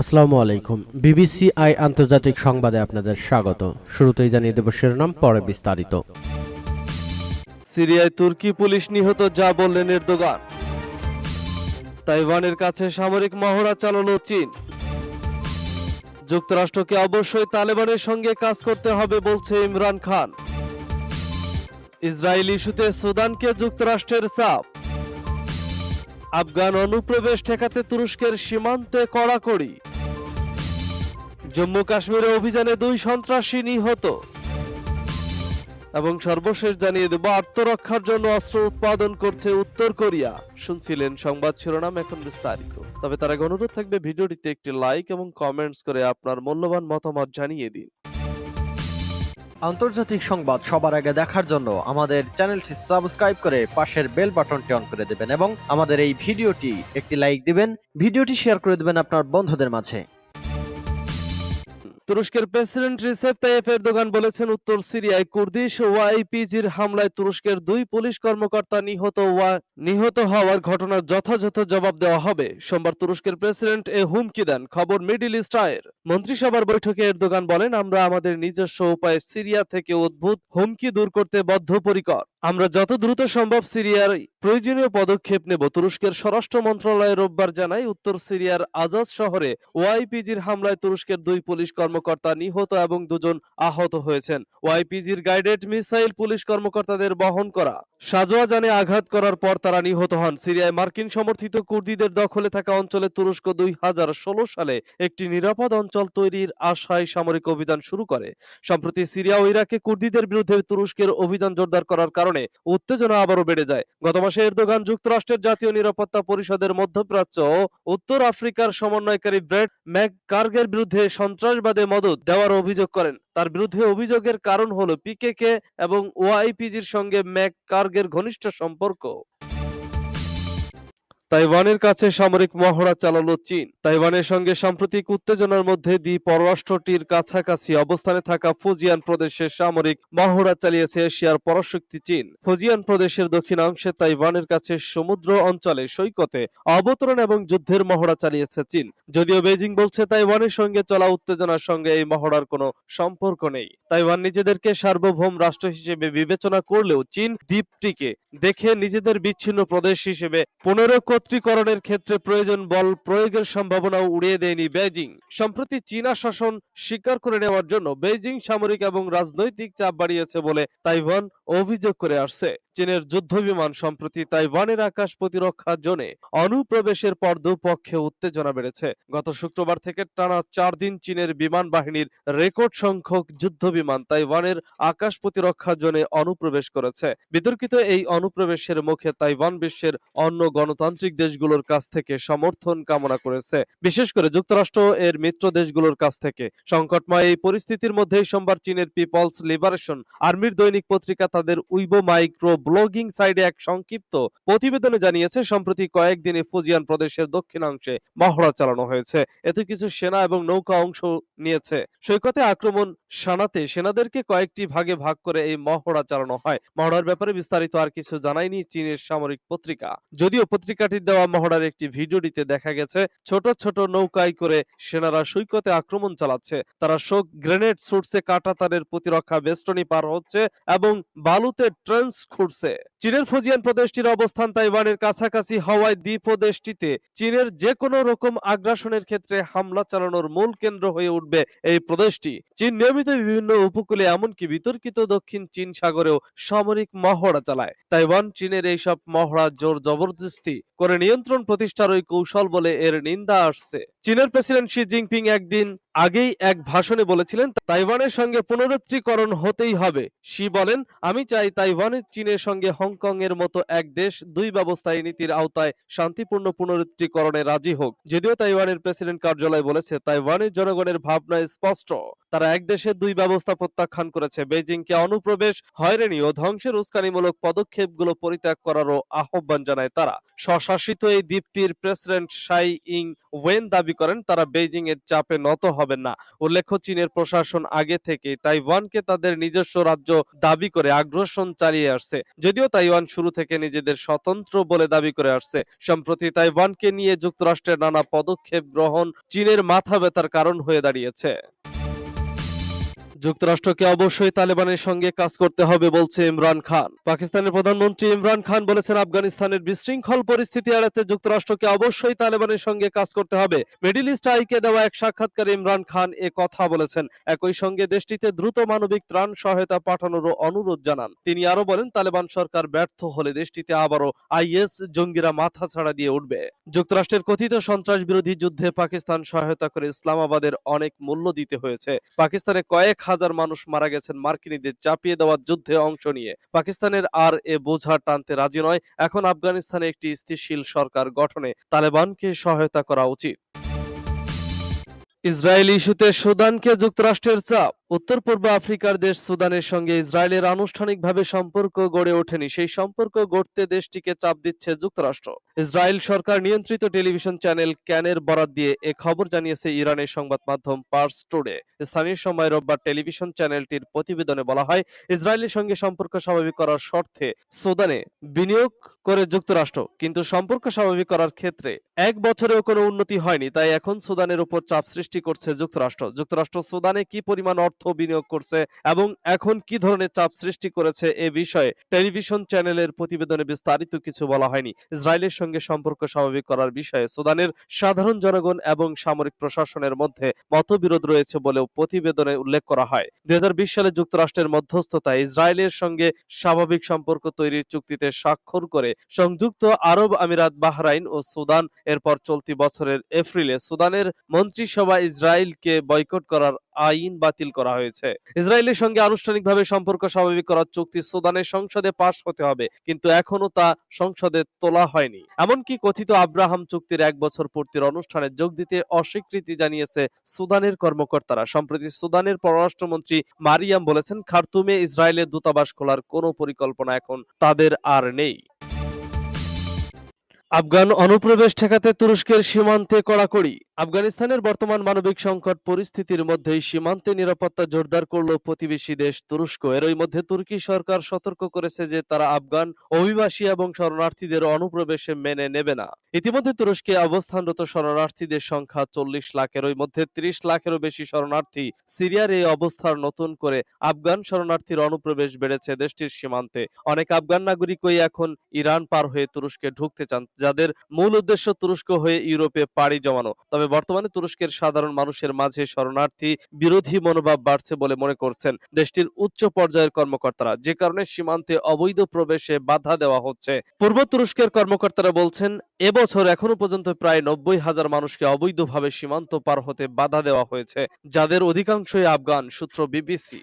আসসালামু আলাইকুম। BBC I আন্তর্জাতিক সংবাদে আপনাদের স্বাগত। শুরুতেই জানিয়ে দেব শিরোনাম, পরে বিস্তারিত। সিরিয়ায় তুর্কি পুলিশ নিহত যা বললেন এরদোগান। তাইওয়ানের কাছে সামরিক মহড়া চালালো চীন। যুক্তরাষ্ট্রকে অবশ্যই তালেবানের সঙ্গে কাজ করতে হবে বলছে ইমরান খান। ইসরায়েল ইস্যুতে সুদানকে যুক্তরাষ্ট্রের চাপ। আফগান অনুপ্রবেশ ঠেকাতে তুরস্কের সীমান্তে কড়াকড়ি। জম্মু কাশ্মীরে অভিযানে দুই সন্ত্রাসী নিহত। এবং সর্বশেষ জানিয়ে দেব, আত্মরক্ষার জন্য অস্ত্র উৎপাদন করছে উত্তর কোরিয়া। শুনছিলেন সংবাদ শিরোনাম এখন বিস্তারিত। তবে তার আগে অনুরোধ থাকবে, ভিডিওটিতে একটি লাইক এবং কমেন্টস করে আপনার মূল্যবান মতামত জানিয়ে দিন। আন্তর্জাতিক সংবাদ সবার আগে দেখার জন্য আমাদের চ্যানেলটি সাবস্ক্রাইব করে পাশের বেল বাটনটি অন করে দেবেন এবং আমাদের এই ভিডিওটি একটি লাইক দিবেন। ভিডিওটি শেয়ার করে দেবেন আপনার বন্ধুদের মাঝে। তুরস্কের প্রেসিডেন্ট রিসেপ তাইয়েপ এরদোগান বলেছেন, উত্তর সিরিয়ায় কুর্দিশ ওয়াইপিজির হামলায় তুরস্কের দুই পুলিশ কর্মকর্তা নিহত নিহত হওয়ার ঘটনার যথাযথ জবাব দেওয়া হবে। সোমবার তুরস্কের প্রেসিডেন্ট এ হুমকি দেন। খবর মিডিল ইস্ট আয়ের। মন্ত্রিসভার বৈঠকে এরদোগান বলেন, আমরা আমাদের নিজস্ব উপায়ে সিরিয়া থেকে উদ্ভূত হুমকি দূর করতে বদ্ধপরিকর। আমরা যত দ্রুত সম্ভব সিরিয়ার প্রয়োজনীয় পদক্ষেপ নেব, তুরস্কের স্বরাষ্ট্র মন্ত্রণালয় রোববার জানায়, উত্তর সিরিয়ার আজাজ শহরে ওয়াইপিজির হামলায় তুরস্কের দুই পুলিশ কর্মকর্তা নিহত এবং দুজন আহত হয়েছেন। ওয়াইপিজির গাইডেড মিসাইল পুলিশ কর্মকর্তাদের বহন করা, সাজোয়া জানে আঘাত করার পর তারা নিহত হন। সিরিয়ায় মার্কিন সমর্থিত কুর্দিদের দখলে থাকা অঞ্চলে তুরস্ক দুই হাজার ষোলো সালে একটি নিরাপদ অঞ্চল তৈরির আশায় সামরিক অভিযান শুরু করে। সম্প্রতি সিরিয়া ও ইরাকে কুর্দিদের বিরুদ্ধে তুরস্কের অভিযান জোরদার করার কারণে উত্তেজনা আবারও বেড়ে যায়। গত মাসে এরদোগান যুক্তরাষ্ট্রের জাতীয় নিরাপত্তা পরিষদের মধ্যপ্রাচ্য ও উত্তর আফ্রিকার সমন্বয়কারী ব্রেড ম্যাক কার্গের বিরুদ্ধে সন্ত্রাসবাদে মদত দেওয়ার অভিযোগ করেন। তার বিরুদ্ধে অভিযোগের কারণ হলো পিকেকে এবং ওআইপিজির সঙ্গে ম্যাক কার্গের ঘনিষ্ঠ সম্পর্ক। তাইওয়ানের কাছে সামরিক মহড়া চালালো চীন। তাইওয়ানের সঙ্গে সাম্প্রতিক উত্তেজনার মধ্যে দ্বীপ পররাষ্ট্রটির কাছাকাছি অবস্থানে থাকা ফুজিয়ান প্রদেশে সামরিক মহড়া চালিয়েছে এশিয়ার পরাশক্তি চীন। ফুজিয়ান প্রদেশের দক্ষিণাংশে তাইওয়ানের কাছে সমুদ্র অঞ্চলে সৈকতে অবতরণ এবং যুদ্ধের মহড়া চালিয়েছে চীন। যদিও বেজিং বলছে তাইওয়ানের সঙ্গে চলা উত্তেজনার সঙ্গে এই মহড়ার কোনো সম্পর্ক নেই। তাইওয়ান নিজেদেরকে সার্বভৌম রাষ্ট্র হিসেবে বিবেচনা করলেও চীন দ্বীপটিকে দেখে নিজেদের বিচ্ছিন্ন প্রদেশ হিসেবে পুনরকত্রীকরণের ক্ষেত্রে প্রয়োজন বল প্রয়োগের সম্ভাবনাও উড়িয়ে দেয়নি বেজিং সম্প্রতি চীনা শাসন স্বীকার করে নেওয়ার জন্য বেজিং সামরিক এবং রাজনৈতিক চাপ বাড়িয়েছে বলে তাইওয়ান অভিযোগ করে আসছে। চীনের যুদ্ধবিমান সম্প্রতি তাইওয়ানের আকাশ প্রতিরক্ষার জোনে অনুপ্রবেশের পর দুপক্ষে উত্তেজনা বেড়েছে। গত শুক্রবার থেকে টানা চার দিন চীনের বিমান বাহিনীর রেকর্ড সংখ্যক যুদ্ধবিমান তাইওয়ানের আকাশ প্রতিরক্ষা জোনে অনুপ্রবেশ করেছে। বিতর্কিত এই অনুপ্রবেশের মুখে তাইওয়ান বিশ্বের অন্য গণতান্ত্রিক দেশগুলোর কাছ থেকে সমর্থন কামনা করেছে। বিশেষ করে যুক্তরাষ্ট্র এর মিত্র দেশগুলোর কাছ থেকে। সংকটময় এই পরিস্থিতির মধ্যেই সোমবার চীনের পিপলস লিবারেশন আর্মির দৈনিক পত্রিকা তাদের উইবো মাইক্রো ব্লগিং সাইডে এক সংক্ষিপ্ত প্রতিবেদনে জানিয়েছে, সম্প্রতি কয়েকদিনে ফুজিয়ান প্রদেশের দক্ষিণাংশে মহড়া চালানো হয়েছে। এতে কিছু সেনা এবং নৌকা অংশ নিয়েছে। সৈকতে আক্রমণ শানাতে সেনাদেরকে কয়েকটি ভাগে ভাগ করে এই মহড়া চালানো হয়। মহড়ার ব্যাপারে বিস্তারিত আর কিছু জানায়নি চীনের সামরিক পত্রিকা। যদিও পত্রিকাটির দেওয়া মহড়ার একটি ভিডিওটিতে দেখা গেছে, ছোট ছোট নৌকায় করে সেনারা সৈকতে আক্রমণ চালাচ্ছে। তারা শোক গ্রেনেড ছুটছে কাটা তারের প্রতিরক্ষা বেষ্টনী পার হচ্ছে এবং বালুতে ট্রেন্স খুঁড়ছে। চীনের ফুজিয়ান প্রদেশটির অবস্থান তাইওয়ানের কাছাকাছি হওয়ায় দ্বীপদেশটিতে চীনের যে কোনো রকম আগ্রাসনের ক্ষেত্রে হামলা চালানোর মূল কেন্দ্র হয়ে উঠবে এই প্রদেশটি। চীন নিয়মিত বিভিন্ন উপকূলে এমনকি বিতর্কিত দক্ষিণ চীন সাগরেও সামরিক মহড়া চালায়। তাইওয়ান চীনের এইসব মহড়া জোর জবরদস্তি করে নিয়ন্ত্রণ প্রতিষ্ঠার ওই কৌশল বলে এর নিন্দা আসছে। চীনের প্রেসিডেন্ট শি জিনপিং একদিন আগেই এক ভাষণে বলেছিলেন, তাইওয়ানের সঙ্গে পুনরুত্রীকরণ হতেই হবে। শি বলেন, আমি চাই তাইওয়ানের চীনের সঙ্গে হংকং এর মতো এক দেশ দুই ব্যবস্থায় নীতির আওতায় শান্তিপূর্ণ পুনরুত্তিকরণে রাজি হোক। যদিও তাইওয়ানের প্রেসিডেন্ট কার্যালয় বলেছে, তাইওয়ানের জনগণের ভাবনা স্পষ্ট। তারা এক দেশে দুই ব্যবস্থা প্রত্যাখ্যান করেছে। বেজিংকে অনুপ্রবেশ, হয়রানি ও ধ্বংসের উস্কানিমূলক পদক্ষেপগুলো পরিত্যাগ করারও আহ্বান জানায় তারা। স্বশাসিত এই দ্বীপটির প্রেসিডেন্ট শাই ইং ওয়েন দাবি করেন, তারা বেজিং এর চাপে নত হবেন না। উল্লেখ্য, চীনের প্রশাসন আগে থেকে তাইওয়ানকে তাদের নিজস্ব রাজ্য দাবি করে আগ্রাসন চালিয়ে আসছে। যদিও তাইওয়ান শুরু থেকে নিজেদের স্বতন্ত্র বলে দাবি করে আসছে। সম্প্রতি তাইওয়ানকে নিয়ে যুক্তরাষ্ট্রের নানা পদক্ষেপ গ্রহণ চীনের মাথা ব্যথার কারণ হয়ে দাঁড়িয়েছে। যুক্তরাষ্ট্রকে অবশ্যই তালেবানের সঙ্গে কাজ করতে হবে বলছে ইমরান খান। পাকিস্তানের প্রধানমন্ত্রী ইমরান খান বলেছেন, আফগানিস্তানের বিশৃঙ্খল পরিস্থিতি এড়াতে যুক্তরাষ্ট্রকে অবশ্যই তালেবানের সঙ্গে কাজ করতে হবে। মিডিল ইস্ট আইকে দেওয়া এক সাক্ষাৎকারে ইমরান খান এ কথা বলেছেন। একই সঙ্গে দেশটিতে দ্রুত মানবিক ত্রাণ সহায়তা পাঠানোরও অনুরোধ জানান। তিনি আরও বলেন, তালেবান সরকার ব্যর্থ হলে দেশটিতে আবারও আইএস জঙ্গিরা মাথা ছাড়া দিয়ে উঠবে। যুক্তরাষ্ট্রের কথিত সন্ত্রাস বিরোধী যুদ্ধে পাকিস্তান সহায়তা করে ইসলামাবাদের অনেক মূল্য দিতে হয়েছে। পাকিস্তানে কয়েক মানুষ মারা গেছেন মার্কিনীদের চাপিয়ে দেওয়ার যুদ্ধে অংশ নিয়ে। পাকিস্তানের আর এ বোঝা টানতে রাজি নয়। এখন আফগানিস্তানে একটি স্থিতিশীল সরকার গঠনে তালেবানকে সহায়তা করা উচিত। ইসরায়েল ইস্যুতে সুদানকে যুক্তরাষ্ট্রের চাপ। উত্তর পূর্ব আফ্রিকার দেশ সুদানের সঙ্গে ইসরায়েলের আনুষ্ঠানিকভাবে সম্পর্ক গড়ে ওঠেনি। সেই সম্পর্ক গড়তে দেশটিকে চাপ দিচ্ছে যুক্তরাষ্ট্র। ইসরায়েল সরকার নিয়ন্ত্রিত টেলিভিশন চ্যানেল ক্যানের বরাত দিয়ে এ খবর জানিয়েছে ইরানের সংবাদ মাধ্যম পার্স টুডে। স্থানীয় সময় রোববার টেলিভিশন চ্যানেলটির প্রতিবেদনে বলা হয়, ইসরায়েলের সঙ্গে সম্পর্ক স্বাভাবিক করার শর্তে সুদানে বিনিয়োগ করে যুক্তরাষ্ট্র। কিন্তু সম্পর্ক স্বাভাবিক করার ক্ষেত্রে এক বছরেও কোনো উন্নতি হয়নি, তাই এখন সুদানের উপর চাপ সৃষ্টি করছে যুক্তরাষ্ট্র। যুক্তরাষ্ট্র সুদানে কি পরিমাণ অর্থ বিনিয়োগ করছে এবং এখন কি ধরনের চাপ সৃষ্টি করেছে এ বিষয়ে টেলিভিশন চ্যানেলের প্রতিবেদনে বিস্তারিত কিছু বলা হয়নি। ইসরায়েলের সঙ্গে সম্পর্ক স্বাভাবিক করার বিষয়ে সুদানের সাধারণ জনগণ এবং সামরিক প্রশাসনের মধ্যে মতবিরোধ রয়েছে বলেও প্রতিবেদনে উল্লেখ করা হয়। দুই সালে যুক্তরাষ্ট্রের মধ্যস্থতায় ইসরায়েলের সঙ্গে স্বাভাবিক সম্পর্ক তৈরির চুক্তিতে স্বাক্ষর করে সংযুক্ত আরব আমিরাত, বাহরাইন ও সুদান, এরপর চলতি বছরের এপ্রিলে সুদানের মন্ত্রিসভা ইসরায়েলকে বয়কট করার আইন বাতিল করা হয়েছে। ইসরায়েলের সঙ্গে আনুষ্ঠানিকভাবে সম্পর্ক স্বাভাবিক করার চুক্তি সুদানের সংসদে পাশ হতে হবে, কিন্তু এখনও তা সংসদে তোলা হয়নি। এমনকি কথিত আব্রাহাম চুক্তির এক বছর পূর্তির অনুষ্ঠানে যোগ দিতে অস্বীকৃতি জানিয়েছে সুদানের কর্মকর্তারা। সম্প্রতি সুদানের পররাষ্ট্রমন্ত্রী মারিয়াম বলেছেন, খার্তুমে ইসরায়েলের দূতাবাস খোলার কোনো পরিকল্পনা এখন তাদের আর নেই। আফগান অনুপ্রবেশ ঠেকাতে তুরস্কের সীমান্তে কড়াকড়ি। আফগানিস্তানের বর্তমান মানবিক সংকট পরিস্থিতির মধ্যেই সীমান্তে নিরাপত্তা জোরদার করল প্রতিবেশী দেশ তুরস্ক। এরই মধ্যে তুর্কি সরকার সতর্ক করেছে যে তারা আফগান অভিবাসী এবং শরণার্থীদের অনুপ্রবেশে মেনে নেবে না। ইতিমধ্যে তুরস্কে অবস্থানরত শরণার্থীদের সংখ্যা চল্লিশ লাখের ওই মধ্যে ত্রিশ লাখেরও বেশি শরণার্থী সিরিয়ার এই অবস্থার নতুন করে আফগান শরণার্থীর অনুপ্রবেশ বেড়েছে দেশটির সীমান্তে। অনেক আফগান নাগরিকই এখন ইরান পার হয়ে তুরস্কে ঢুকতে চান যাদের মূল উদ্দেশ্য তুরস্ক হয়ে ইউরোপে পাড়ি জমানো। তবে বর্তমানে তুরস্কের সাধারণ মানুষের মাঝে শরণার্থী বিরোধী মনোভাব বাড়ছে বলে মনে করছেন দেশটির উচ্চ পর্যায়ের কর্মকর্তারা। যে কারণে সীমান্তে অবৈধ প্রবেশে বাধা দেওয়া হচ্ছে। পূর্ব তুরস্কের কর্মকর্তারা বলছেন, এবছর এখনও পর্যন্ত প্রায় নব্বই হাজার মানুষকে অবৈধভাবে সীমান্ত পার হতে বাধা দেওয়া হয়েছে, যাদের অধিকাংশই আফগান, সূত্র বিবিসি।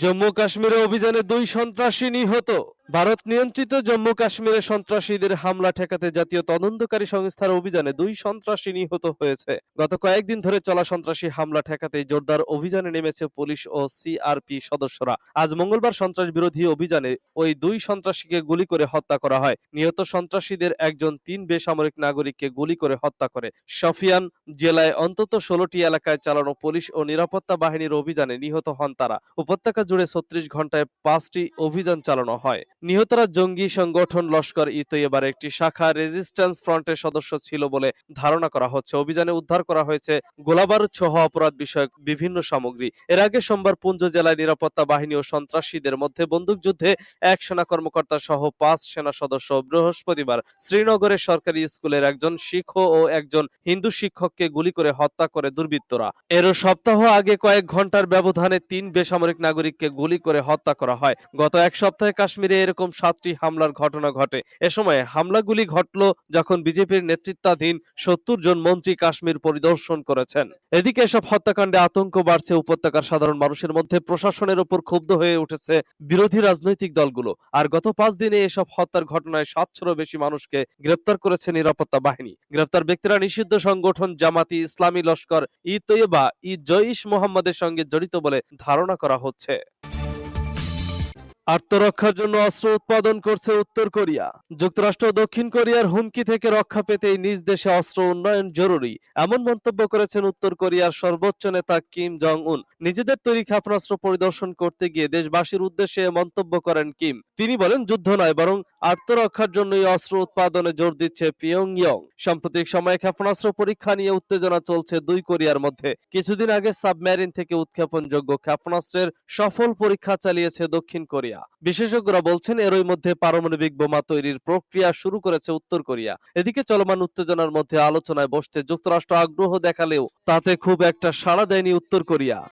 জম্মু কাশ্মীরে অভিযানে দুই সন্ত্রাসী নিহত। ভারত নিয়ন্ত্রিত জম্মু কাশ্মীরে সন্ত্রাসীদের হামলা ঠেকাতে জাতীয় তদন্তকারী সংস্থার অভিযানে দুই সন্ত্রাসী নিহত হয়েছে। গত কয়েকদিন ধরে চলা সন্ত্রাসী হামলা ঠেকাতে জোরদার অভিযানে নেমেছে পুলিশ ও সিআরপি সদস্যরা। আজ মঙ্গলবার সন্ত্রাস বিরোধী অভিযানে ওই দুই সন্ত্রাসীকে গুলি করে হত্যা করা হয়। নিহত সন্ত্রাসীদের একজন তিন বেসামরিক নাগরিককে গুলি করে হত্যা করে। সফিয়ান জেলায় অন্তত ষোলোটি এলাকায় চালানো পুলিশ ও নিরাপত্তা বাহিনীর অভিযানে নিহত হন তারা। উপত্যকা জুড়ে ছত্রিশ ঘন্টায় পাঁচটি অভিযান চালানো হয়। নিহতরা জঙ্গি সংগঠন লস্কর ই তৈয়বার একটি শাখা রেজিস্ট্যান্স ফ্রন্টের সদস্য ছিল বলে ধারণা করা হচ্ছে। অভিযানে উদ্ধার করা হয়েছে গোলাবারুদ সহ অপরাধ বিষয়ক বিভিন্ন সামগ্রী। এর আগে সোমবার পুঞ্জ জেলায় নিরাপত্তা বাহিনী ও সন্ত্রাসীদের মধ্যে বন্দুকযুদ্ধে এক সেনা কর্মকর্তা সহ পাঁচ সেনা সদস্য বৃহস্পতিবার শ্রীনগরের সরকারি স্কুলের একজন শিক্ষক ও একজন হিন্দু শিক্ষককে গুলি করে হত্যা করে দুর্বৃত্তরা। এরও সপ্তাহ আগে কয়েক ঘণ্টার ব্যবধানে তিন বেসামরিক নাগরিককে গুলি করে হত্যা করা হয়। গত এক সপ্তাহে কাশ্মীরে এরকম সাতটি হামলার ঘটনা ঘটে। এ সময় হামলাগুলি ঘটল যখন বিজেপির নেতৃত্বাধীন সত্তর জন মন্ত্রী কাশ্মীর পরিদর্শন করেছেন। এদিকে এসব হত্যাকাণ্ডে আতঙ্ক বাড়ছে উপত্যকার সাধারণ মানুষের মধ্যে। প্রশাসনের উপর ক্ষুব্ধ হয়ে উঠেছে বিরোধী রাজনৈতিক দলগুলো। আর গত পাঁচ দিনে এসব হত্যার ঘটনায় সাতশোরও বেশি মানুষকে গ্রেপ্তার করেছে নিরাপত্তা বাহিনী। গ্রেপ্তার ব্যক্তিরা নিষিদ্ধ সংগঠন জামাতি ইসলামী লস্কর ই তৈয়বা ই জইশ মোহাম্মদের সঙ্গে জড়িত বলে ধারণা করা হচ্ছে। আত্মরক্ষার জন্য অস্ত্র উৎপাদন করছে উত্তর কোরিয়া। যুক্তরাষ্ট্র দক্ষিণ কোরিয়ার হুমকি থেকে রক্ষা পেতেই নিজ দেশে অস্ত্র উন্নয়ন জরুরি, এমন মন্তব্য করেছেন উত্তর কোরিয়ার সর্বোচ্চ নেতা কিম জং উন নিজেদের তৈরি ক্ষেপণাস্ত্র পরিদর্শন করতে গিয়ে দেশবাসীর উদ্দেশ্যে মন্তব্য করেন কিম। তিনি বলেন, যুদ্ধ নয়, বরং আত্মরক্ষার জন্যই অস্ত্র উৎপাদনে জোর দিচ্ছে পিয়ংইয়ং। সাম্প্রতিক সময়ে ক্ষেপণাস্ত্র পরীক্ষা নিয়ে উত্তেজনা চলছে দুই কোরিয়ার মধ্যে। কিছুদিন আগে সাবমেরিন থেকে উৎক্ষেপণযোগ্য ক্ষেপণাস্ত্রের সফল পরীক্ষা চালিয়েছে দক্ষিণ কোরিয়া। বিশেষজ্ঞরা বলছেন, এরই মধ্যে পারমাণবিক বোমা তৈরির প্রক্রিয়া শুরু করেছে উত্তর কোরিয়া। এদিকে চলমান উত্তেজনার মধ্যে আলোচনায় বসতে যুক্তরাষ্ট্র আগ্রহ দেখালেও তাতে খুব একটা সাড়া দেয়নি উত্তর কোরিয়া।